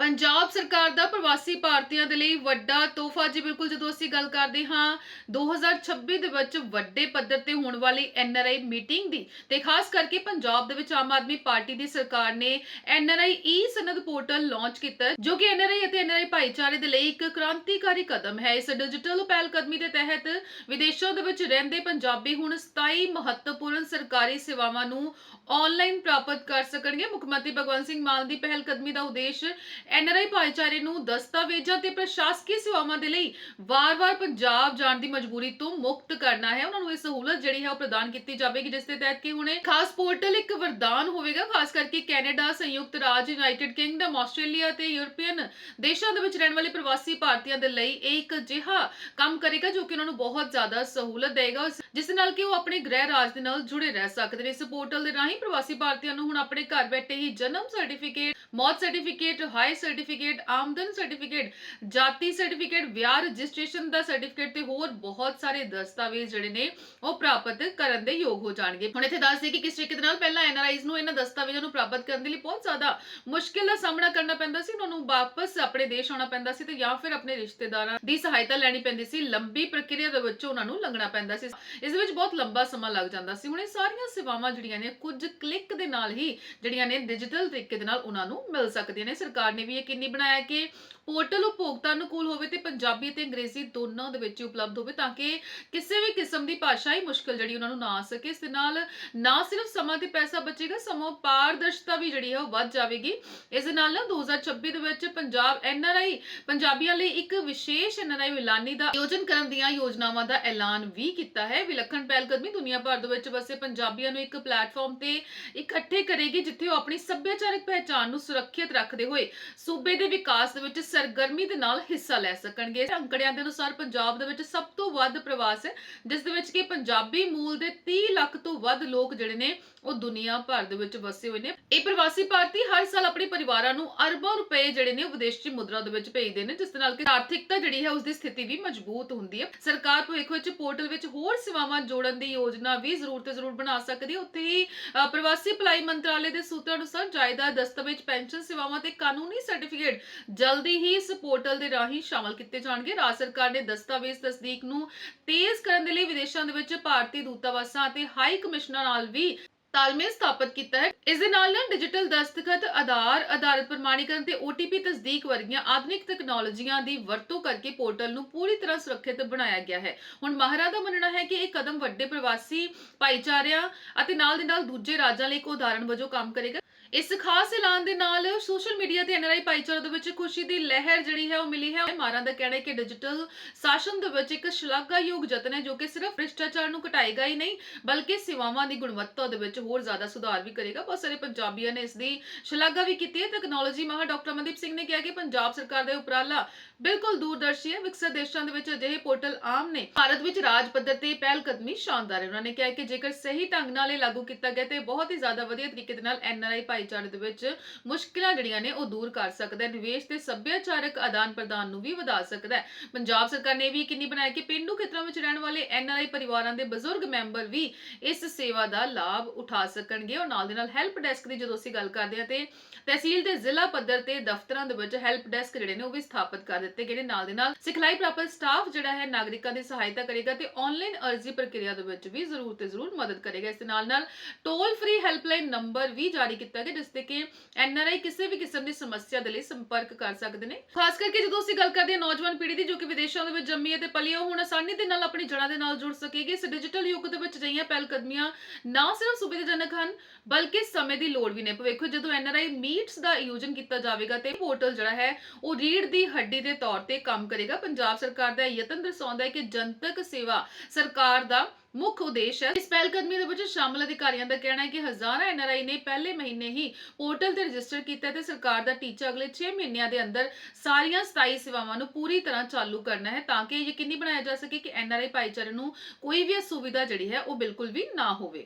ਪੰਜਾਬ ਸਰਕਾਰ ਦਾ ਪ੍ਰਵਾਸੀ ਭਾਰਤੀਆਂ ਦੇ ਲਈ ਵੱਡਾ ਤੋਹਫਾ ਜੀ, ਬਿਲਕੁਲ ਜਦੋਂ ਅਸੀਂ ਗੱਲ ਕਰਦੇ ਹਾਂ 2026 ਦੇ ਵਿੱਚ ਵੱਡੇ ਪੱਧਰ ਤੇ ਹੋਣ ਵਾਲੀ ਐਨਆਰਆਈ ਮੀਟਿੰਗ ਦੀ ਤੇ ਖਾਸ ਕਰਕੇ ਪੰਜਾਬ ਦੇ ਵਿੱਚ ਆਮ ਆਦਮੀ ਪਾਰਟੀ ਦੀ ਸਰਕਾਰ ਨੇ ਐਨਆਰਆਈ ਈ ਸਨਦ ਪੋਰਟਲ ਲਾਂਚ ਕੀਤਾ, ਜੋ ਕਿ ਐਨਆਰਆਈ ਅਤੇ ਐਨਆਰਆਈ ਭਾਈਚਾਰੇ ਦੇ ਲਈ ਇੱਕ ਕ੍ਰਾਂਤੀਕਾਰੀ ਕਦਮ ਹੈ। ਇਸ ਡਿਜੀਟਲ ਪਹਿਲ ਕਦਮੀ ਦੇ ਤਹਿਤ ਵਿਦੇਸ਼ਾਂ ਦੇ ਵਿੱਚ ਰਹਿੰਦੇ ਪੰਜਾਬੀ ਹੁਣ 27 ਮਹੱਤਵਪੂਰਨ ਸਰਕਾਰੀ ਸੇਵਾਵਾਂ ਨੂੰ ਆਨਲਾਈਨ ਪ੍ਰਾਪਤ ਕਰ ਸਕਣਗੇ। ਮੁੱਖ ਮੰਤਰੀ ਭਗਵੰਤ ਸਿੰਘ ਮਾਨ ਦੀ ਪਹਿਲ ਕਦਮੀ ਦਾ ਉਦੇਸ਼ ਐਨਆਰਆਈ ਭਾਈਚਾਰੇ ਨੂੰ ਦਸਤਾਵੇਜ਼ਾਂ ਤੇ ਪ੍ਰਸ਼ਾਸਕੀ ਸੇਵਾਵਾਂ ਦੇ ਲਈ ਵਾਰ-ਵਾਰ ਪੰਜਾਬ ਜਾਣ ਦੀ ਮਜਬੂਰੀ ਤੋਂ ਮੁਕਤ ਕਰਨਾ ਹੈ। ਉਹਨਾਂ ਨੂੰ ਇਹ ਸਹੂਲਤ ਜਿਹੜੀ ਹੈ ਉਹ ਪ੍ਰਦਾਨ ਕੀਤੀ ਜਾਵੇਗੀ, ਜਿਸ ਦੇ ਤਹਿਤ ਕਿ ਹੁਣੇ ਖਾਸ ਪੋਰਟਲ ਇੱਕ ਵਰਦਾਨ ਹੋਵੇਗਾ, ਖਾਸ ਕਰਕੇ ਕੈਨੇਡਾ, ਸੰਯੁਕਤ ਰਾਜ, ਯੂਨਾਈਟਿਡ ਕਿੰਗਡਮ, ਆਸਟ੍ਰੇਲੀਆ ਤੇ ਯੂਰਪੀਅਨ ਦੇਸ਼ਾਂ ਦੇ ਵਿੱਚ ਰਹਿਣ ਵਾਲੇ ਪ੍ਰਵਾਸੀ ਭਾਰਤੀਆਂ ਦੇ ਲਈ ਇਹ ਇੱਕ ਅਜਿਹਾ ਕੰਮ ਕਰੇਗਾ ਜੋ ਕਿ ਉਹਨਾਂ ਨੂੰ ਬਹੁਤ ਜ਼ਿਆਦਾ ਸਹੂਲਤ ਦੇਗਾ ਜਿਸ ਨਾਲ ਕਿ ਉਹ ਆਪਣੇ ਗ੍ਰਹਿ ਰਾਜ ਦੇ ਨਾਲ ਜੁੜੇ ਰਹਿ ਸਕਦੇ ਨੇ। ਇਸ ਪੋਰਟਲ ਦੇ ਰਾਹੀਂ ਪ੍ਰਵਾਸੀ ਭਾਰਤੀਆਂ ਨੂੰ ਹੁਣ ਆਪਣੇ ਘਰ ਬੈਠੇ ਹੀ ਜਨਮ ਸਰਟੀਫਿਕੇਟ ਮੌਤ ਸਰਟੀਫਿਕੇਟ ਹਾਈ ਸਰਟੀਫਿਕੇਟ ਆਮਦਨ ਸਰਟੀਫਿਕੇਟ ਜਾਤੀ ਸਰਟੀਫਿਕੇਟ ਵਿਆਹ ਰਜਿਸਟ੍ਰੇਸ਼ਨ ਦਾ ਸਰਟੀਫਿਕੇਟ ਤੇ ਹੋਰ ਬਹੁਤ ਸਾਰੇ ਦਸਤਾਵੇਜ਼ ਜਿਹੜੇ ਨੇ ਉਹ ਪ੍ਰਾਪਤ ਕਰਨ ਦੇ ਯੋਗ ਹੋ ਜਾਣਗੇ। ਹੁਣ ਇੱਥੇ ਦੱਸ ਦਈਏ ਕਿ ਕਿਸ ਤਰੀਕੇ ਨਾਲ ਪਹਿਲਾਂ ਐਨਆਰਆਈਜ਼ ਨੂੰ ਇਹਨਾਂ ਦਸਤਾਵੇਜ਼ਾਂ ਨੂੰ ਪ੍ਰਾਪਤ ਕਰਨ ਦੇ ਲਈ ਬਹੁਤ ਜ਼ਿਆਦਾ ਮੁਸ਼ਕਿਲ ਦਾ ਸਾਹਮਣਾ ਕਰਨਾ ਪੈਂਦਾ ਸੀ, ਉਹਨਾਂ ਨੂੰ ਵਾਪਸ ਆਪਣੇ ਦੇਸ਼ ਆਉਣਾ ਪੈਂਦਾ ਸੀ ਤੇ ਜਾਂ ਫਿਰ ਆਪਣੇ ਰਿਸ਼ਤੇਦਾਰਾਂ ਦੀ ਸਹਾਇਤਾ ਲੈਣੀ ਪੈਂਦੀ ਸੀ, ਲੰਬੀ ਪ੍ਰਕਿਰਿਆ ਦੇ ਵਿੱਚ ਉਹਨਾਂ ਨੂੰ ਲੰਘਣਾ ਪੈਂਦਾ ਸੀ। ਇਸ ਵਿੱਚ ਬਹੁਤ ਲੰਬਾ ਸਮਾਂ ਲੱਗ ਜਾਂਦਾ ਸੀ। ਹੁਣ ਇਹ ਸਾਰੀਆਂ ਸੇਵਾਵਾਂ ਜਿਹੜੀਆਂ ਨੇ ਕੁਝ ਕਲਿੱਕ ਦੇ ਨਾਲ ਹੀ ਜਿਹੜੀਆਂ ਨੇ ਡਿਜੀਟਲ ਤਰੀਕੇ ਦੇ ਨਾਲ ਉਹਨਾਂ ਨੂੰ ਮਿਲ ਸਕਦੀਆਂ ਨੇ। ਸਰਕਾਰ ਨੇ ਵੀ ਯਕੀਨੀ ਬਣਾਇਆ ਕਿ ਪੋਰਟਲ ਉਪਭੋਗਤਾ ਅਨੁਕੂਲ ਹੋਵੇ ਤੇ ਪੰਜਾਬੀ ਤੇ ਅੰਗਰੇਜ਼ੀ ਦੋਨਾਂ ਦੇ ਵਿੱਚ ਉਪਲਬਧ ਹੋਵੇ ਤਾਂ ਕਿ ਕਿਸੇ ਵੀ ਕਿਸਮ ਦੀ ਭਾਸ਼ਾਈ ਮੁਸ਼ਕਲ ਜਿਹੜੀ ਉਹਨਾਂ ਨੂੰ ਨਾ ਆ ਸਕੇ। ਇਸ ਦੇ ਨਾਲ ਨਾ ਸਿਰਫ ਸਮਾਂ ਤੇ ਪੈਸਾ ਬਚੇਗਾ, ਸਮਾਂ ਪਾਰਦਰਸ਼ਤਾ ਵੀ ਜਿਹੜੀ ਹੈ ਉਹ ਵੱਧ ਜਾਵੇਗੀ। ਇਸ ਦੇ ਨਾਲ ਨਾ 2026 ਦੇ ਵਿੱਚ ਪੰਜਾਬ ਐਨਆਰਆਈ ਪੰਜਾਬੀਆਂ ਲਈ ਇੱਕ ਵਿਸ਼ੇਸ਼ ਐਨਆਰਆਈ ਐਲਾਨੀ ਦਾ ਆਯੋਜਨ ਕਰਨ ਦੀਆਂ ਯੋਜਨਾਵਾਂ ਦਾ ਐਲਾਨ ਵੀ ਕੀਤਾ ਹੈ। ਵਿਲੱਖਣ ਪਹਿਲਕਦਮੀ ਦੁਨੀਆ ਭਰ ਦੇ ਵਿੱਚ ਵਸੇ ਪੰਜਾਬੀਆਂ ਨੂੰ ਇੱਕ ਪਲੇਟਫਾਰਮ ਤੇ ਇਕੱਠੇ ਕਰੇਗੀ, ਜਿੱਥੇ ਉਹ ਆਪਣੀ ਸੱਭਿਆਚਾਰਕ ਪਹਿਚਾਣ ਨੂੰ ਸੁਰੱਖਿਅਤ ਰੱਖਦੇ ਹੋਏ ਸੂਬੇ ਦੇ ਵਿਕਾਸ ਦੇ ਵਿੱਚ ਸਰਗਰਮੀ ਦੇ ਨਾਲ ਹਿੱਸਾ ਲੈ ਸਕਣਗੇ। ਅੰਕੜਿਆਂ ਦੇ ਅਨੁਸਾਰ ਪੰਜਾਬ ਦੇ ਵਿੱਚ ਸਭ ਤੋਂ ਵੱਧ ਪ੍ਰਵਾਸ ਹੈ, ਜਿਸ ਦੇ ਵਿੱਚ ਕਿ ਪੰਜਾਬੀ ਮੂਲ ਦੇ 30 ਲੱਖ ਤੋਂ ਵੱਧ ਲੋਕ ਜਿਹੜੇ ਨੇ, ਉਹ ਦੁਨੀਆ ਭਰ ਦੇ ਵਿੱਚ ਵਸੇ ਹੋਏ ਨੇ। ਇਹ ਪ੍ਰਵਾਸੀ ਭਾਰਤੀ ਹਰ ਸਾਲ ਆਪਣੇ ਪਰਿਵਾਰਾਂ ਨੂੰ ਅਰਬਾਂ ਰੁਪਏ ਜਿਹੜੇ ਨੇ ਵਿਦੇਸ਼ੀ ਮੁਦਰਾ ਦੇ ਵਿੱਚ ਭੇਜਦੇ ਨੇ, ਜਿਸ ਦੇ ਨਾਲ ਕਿ ਆਰਥਿਕਤਾ ਜਿਹੜੀ ਹੈ ਉਸ ਦੀ ਸਥਿਤੀ ਵੀ ਮਜ਼ਬੂਤ ਹੁੰਦੀ ਹੈ। ਸਰਕਾਰ ਭਵਿੱਖ ਵਿੱਚ ਪੋਰਟਲ ਵਿੱਚ ਹੋਰ ਸੇਵਾਵਾਂ ਜੋੜਨ ਦੀ ਯੋਜਨਾ ਵੀ ਜ਼ਰੂਰ ਤੇ ਜ਼ਰੂਰ ਬਣਾ ਸਕਦੀ ਹੈ। ਉੱਥੇ ਹੀ ਪ੍ਰਵਾਸੀ ਭਲਾਈ ਮੰਤਰਾਲੇ ਦੇ ਸੂਤਰਾਂ ਅਨੁਸਾਰ ਜਾਇਦਾਦ ਦਸਤਾਵੇਜ਼, ਪੈਨਸ਼ਨ ਸੇਵਾਵਾਂ ਤੇ ਕਾਨੂੰਨੀ ਸਰਟੀਫਿਕੇਟ ਜਲਦੀ ਹੀ ਇਸ ਪੋਰਟਲ ਦੇ ਰਾਹੀਂ ਸ਼ਾਮਲ ਕੀਤੇ ਜਾਣਗੇ। ਰਾਜ ਸਰਕਾਰ ਨੇ ਦਸਤਾਵੇਜ਼ ਤਸਦੀਕ ਨੂੰ ਤੇਜ਼ ਕਰਨ ਦੇ ਲਈ ਵਿਦੇਸ਼ਾਂ ਦੇ ਵਿੱਚ ਭਾਰਤੀ ਦੂਤਾਵਾਸਾਂ ਅਤੇ ਹਾਈ ਕਮਿਸ਼ਨਰ ਨਾਲ ਵੀ ਤਾਲਮੇਲ ਸਥਾਪਿਤ ਕੀਤਾ ਹੈ। ਇਸ ਦੇ ਨਾਲ ਨਾਲ ਡਿਜੀਟਲ ਦਸਤਖਤ, ਆਧਾਰ, ਆਧਾਰਿਤ ਪ੍ਰਮਾਣੀਕਰਨ ਤੇ OTP ਤਸਦੀਕ ਵਰਗੀਆਂ ਆਧੁਨਿਕ ਤਕਨਾਲੋਜੀਆਂ ਦੀ ਵਰਤੋਂ ਕਰਕੇ ਪੋਰਟਲ ਨੂੰ ਪੂਰੀ ਤਰ੍ਹਾਂ ਸੁਰੱਖਿਅਤ ਬਣਾਇਆ ਗਿਆ ਹੈ। ਹੁਣ ਮਾਹਰਾਂ ਦਾ ਮੰਨਣਾ ਹੈ ਕਿ ਇਹ ਕਦਮ ਵੱਡੇ ਪ੍ਰਵਾਸੀ ਭਾਈਚਾਰਿਆਂ ਅਤੇ ਨਾਲ ਦੇ ਨਾਲ ਦੂਜੇ ਰਾਜਾਂ ਲਈ ਇੱਕ ਉਦਾਹਰਣ ਵਜੋਂ ਕੰਮ ਕਰੇਗਾ। ਇਸ ਖਾਸ ਐਲਾਨ ਦੇ ਨਾਲ ਸੋਸ਼ਲ ਮੀਡੀਆ ਤੇ ਐਨਆਰਆਈ ਭਾਈਚਾਰੇ ਦੇ ਵਿੱਚ ਖੁਸ਼ੀ ਦੀ ਲਹਿਰ ਜਿਹੜੀ ਹੈ ਉਹ ਮਿਲੀ ਹੈ। ਮਾਰਾਂ ਦਾ ਕਹਿਣਾ ਹੈ ਕਿ ਡਿਜੀਟਲ ਸ਼ਾਸਨ ਦੇ ਵਿੱਚ ਇੱਕ ਸ਼ਲਾਘਾਯੋਗ ਯਤਨ ਹੈ ਜੋ ਕਿ ਸਿਰਫ ਭ੍ਰਿਸ਼ਟਾਚਾਰ ਨੂੰ ਘਟਾਏਗਾ ਹੀ ਨਹੀਂ, ਬਲਕਿ ਸੇਵਾਵਾਂ ਦੀ ਗੁਣਵੱਤਾ ਦੇ ਵਿੱਚ ਹੋਰ ਜ਼ਿਆਦਾ ਸੁਧਾਰ ਵੀ ਕਰੇਗਾ। ਬਹੁਤ ਸਾਰੇ ਪੰਜਾਬੀਆਂ ਨੇ ਇਸ ਦੀ ਸ਼ਲਾਘਾ ਵੀ ਕੀਤੀ ਹੈ। ਟੈਕਨੋਲੋਜੀ ਮਾਹਰ ਡਾਕਟਰ ਅਮਨਦੀਪ ਸਿੰਘ ਨੇ ਕਿਹਾ ਕਿ ਪੰਜਾਬ ਸਰਕਾਰ ਦਾ ਇਹ ਉਪਰਾਲਾ ਬਿਲਕੁਲ ਦੂਰਦਰਸ਼ੀ ਹੈ। ਵਿਕਸਿਤ ਦੇਸ਼ਾਂ ਦੇ ਵਿੱਚ ਅਜਿਹੇ ਪੋਰਟਲ ਆਮ ਨੇ। ਭਾਰਤ ਵਿੱਚ ਰਾਜ ਪੱਧਰ ਤੇ ਪਹਿਲ ਕਦਮੀ ਸ਼ਾਨਦਾਰ ਹੈ। ਉਹਨਾਂ ਨੇ ਕਿਹਾ ਕਿ ਜੇਕਰ ਸਹੀ ਢੰਗ ਨਾਲ ਇਹ ਲਾਗੂ ਕੀਤਾ ਗਿਆ ਤੇ ਬਹੁਤ ਹੀ ਜ਼ਿਆਦਾ ਵਧੀਆ ਤਰੀਕੇ ਦੇ ਨਾਲ ਐਨਆਰਆਈ ਭਾਈਚਾਰੇ ਦੇ ਵਿੱਚ ਮੁਸ਼ਕਿਲਾਂ ਜਿਹੜੀਆਂ ਨੇ ਉਹ ਦੂਰ ਕਰ ਸਕਦਾ ਹੈ। ਨਿਵੇਸ਼ ਤੇ ਸੱਭਿਆਚਾਰਕ ਆਦਾਨ ਪ੍ਰਦਾਨ ਨੂੰ ਵੀ ਵਧਾ ਸਕਦਾ ਹੈ। ਪੰਜਾਬ ਸਰਕਾਰ ਨੇ ਵੀ ਕਿੰਨੀ ਬਣਾਇਆ ਕਿ ਪਿੰਡੂ ਖੇਤਰਾਂ ਵਿੱਚ ਰਹਿਣ ਵਾਲੇ ਐਨਆਰਆਈ ਪਰਿਵਾਰਾਂ ਦੇ ਬਜ਼ੁਰਗ ਮੈਂਬਰ ਵੀ ਇਸ ਸੇਵਾ ਦਾ ਲਾਭ ਉਠਾ ਸਕਣਗੇ। ਔਰ ਨਾਲ ਦੇ ਨਾਲ ਹੈਲਪ ਡੈਸਕ ਦੀ ਜਦੋਂ ਅਸੀਂ ਗੱਲ ਕਰਦੇ ਹਾਂ ਤੇ ਤਹਿਸੀਲ ਤੇ ਜ਼ਿਲ੍ਹਾ ਪੱਧਰ ਤੇ ਦਫ਼ਤਰਾਂ ਦੇ ਵਿੱਚ ਹੈਲਪ ਡੈਸਕ ਜਿਹੜੇ ਨੇ ਉਹ ਵੀ ਸਥਾਪਿਤ ਕਰ ਦਿੱਤੇ ਗਏ ਨੇ। ਨਾਲ ਦੇ ਨਾਲ ਸਿਖਲਾਈ ਪ੍ਰਾਪਤ ਸਟਾਫ ਜਿਹੜਾ ਹੈ ਨਾਗਰਿਕਾਂ ਦੀ ਸਹਾਇਤਾ ਕਰੇਗਾ ਤੇ ਆਨਲਾਈਨ ਅਰਜ਼ੀ ਪ੍ਰਕਿਰਿਆ ਦੇ ਵਿੱਚ ਵੀ ਜ਼ਰੂਰ ਤੇ ਜ਼ਰੂਰ ਮਦਦ ਕਰੇਗਾ। ਇਸ ਦੇ ਨਾਲ ਨਾਲ ਟੋਲ ਫ੍ਰੀ ਹੈਲਪਲਾਈਨ ਨੰਬਰ ਵੀ ਜਾਰੀ ਕੀਤਾ ਗਿਆ ਜਿਸ ਤੇ ਕਿ ਐਨਆਰਆਈ ਕਿਸੇ ਵੀ ਕਿਸਮ ਦੀ ਸਮੱਸਿਆ ਦੇ ਲਈ ਸੰਪਰਕ ਕਰ ਸਕਦੇ ਨੇ। ਖਾਸ ਕਰਕੇ ਜਦੋਂ ਅਸੀਂ ਗੱਲ ਕਰਦੇ ਹਾਂ ਨੌਜਵਾਨ ਪੀੜ੍ਹੀ ਦੀ, ਜੋ ਕਿ ਵਿਦੇਸ਼ਾਂ ਦੇ ਵਿੱਚ ਜੰਮੀ ਹੈ ਤੇ ਪਲੀ ਉਹ ਹੁਣ ਆਸਾਨੀ ਦੇ ਨਾਲ ਆਪਣੀ ਜੜ੍ਹਾਂ ਦੇ ਨਾਲ ਜੁੜ ਸਕੇਗੀ। ਇਸ ਡਿਜੀਟਲ ਯੁੱਗ ਦੇ ਵਿੱਚ ਜਈਆਂ ਪਹਿਲ ਕਦਮੀਆਂ ਨਾ ਸਿਰਫ ਸੁਵਿਧਾਜਨਕ ਹਨ, ਬਲਕਿ ਸਮੇਂ ਦੀ ਲੋੜ ਵੀ ਨੇ। ਭਵਿੱਖ ਜਦੋਂ ਐਨ ਆਰ ਆਈ ਮੀਟਸ ਦਾ ਆਯੋਜਨ ਕੀਤਾ ਜਾਵੇਗਾ ਤੇ ਪੋਰਟਲ ਜਿਹੜਾ ਹੈ, ਉਹ ਰੀੜ ਦੀ ਹੱਡੀ ਦੇ ਤੌਰ ਤੇ ਕੰਮ ਕਰੇਗਾ। ਪੰਜਾਬ ਸਰਕਾਰ ਦਾ ਯਤਨ ਦਰਸਾਉਂਦਾ ਹੈ ਕਿ ਜਨਤਕ ਸੇਵਾ ਸਰਕਾਰ ਦਾ ਮੁੱਖ ਉਦੇਸ਼ ਹੈ। ਇਸ ਪਹਿਲਕਦਮੀ ਦੇ ਵਿੱਚ ਸ਼ਾਮਲ ਅਧਿਕਾਰੀਆਂ ਦਾ ਕਹਿਣਾ ਹੈ ਕਿ ਹਜ਼ਾਰਾਂ ਐਨਆਰਆਈ ਨੇ ਪਹਿਲੇ ਮਹੀਨੇ ਹੀ ਪੋਰਟਲ ਤੇ ਰਜਿਸਟਰ ਕੀਤਾ ਹੈ ਤੇ ਸਰਕਾਰ ਦਾ ਟੀਚਾ ਅਗਲੇ 6 ਮਹੀਨਿਆਂ ਦੇ ਅੰਦਰ ਸਾਰੀਆਂ ਸਥਾਈ ਸੇਵਾਵਾਂ ਨੂੰ ਪੂਰੀ ਤਰ੍ਹਾਂ ਚਾਲੂ ਕਰਨਾ ਹੈ ਤਾਂ ਕਿ ਇਹ ਯਕੀਨੀ ਬਣਾਇਆ ਜਾ ਸਕੇ ਕਿ ਐਨਆਰਆਈ ਭਾਈਚਾਰੇ ਨੂੰ ਕੋਈ ਵੀ ਅਸੁਵਿਧਾ ਜਿਹੜੀ ਹੈ ਉਹ ਬਿਲਕੁਲ ਵੀ ਨਾ ਹੋਵੇ।